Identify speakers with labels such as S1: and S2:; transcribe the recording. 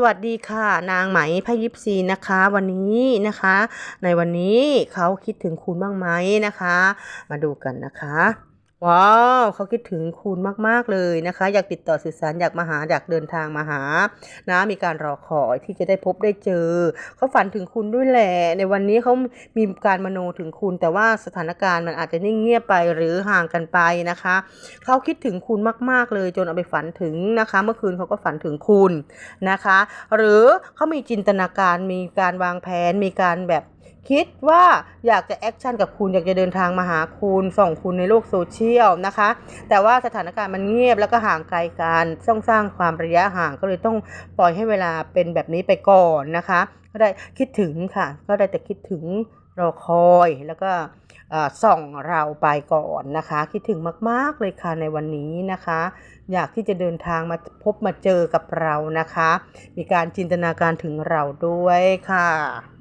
S1: สวัสดีค่ะนางไหมพยิปซีนะคะ วันนี้นะคะ ในวันนี้เขาคิดถึงคุณบ้างไหมนะคะ มาดูกันนะคะ ว้าวเขาคิดถึงคุณมาก ๆ เลยนะคะ อยากติดต่อสื่อสารอยากมาหาอยากเดินทางมาหานะมีการรอคอยที่จะได้พบได้เจอ เขาฝันถึงคุณด้วยแหละ ในวันนี้เขามีการมโนถึงคุณ แต่ว่าสถานการณ์มันอาจจะนิ่งเงียบไปหรือห่างกันไปนะคะ เขาคิดถึงคุณมาก ๆ เลยจนเอาไปฝันถึงนะคะ เมื่อคืนเขาก็ฝันถึงคุณนะคะ หรือเขามีจินตนาการมีการวางแผนมีการแบบ คิดว่าอยากจะแอคชั่นกับคุณอยากจะเดินทางมาหาคุณส่องคุณในโลกโซเชียลนะคะ แต่ว่าสถานการณ์มันเงียบแล้วก็ห่างไกลกันต้องสร้างความระยะห่างก็เลยต้องปล่อยให้เวลาเป็นแบบนี้ไปก่อนนะคะ ก็ได้คิดถึงค่ะ ก็ได้แต่คิดถึงรอคอยแล้วก็ส่องเราไปก่อนนะคะ คิดถึงมาก ๆ เลยค่ะในวันนี้นะคะ อยากที่จะเดินทางมาพบมาเจอกับเรานะคะ มีการจินตนาการถึงเราด้วยค่ะ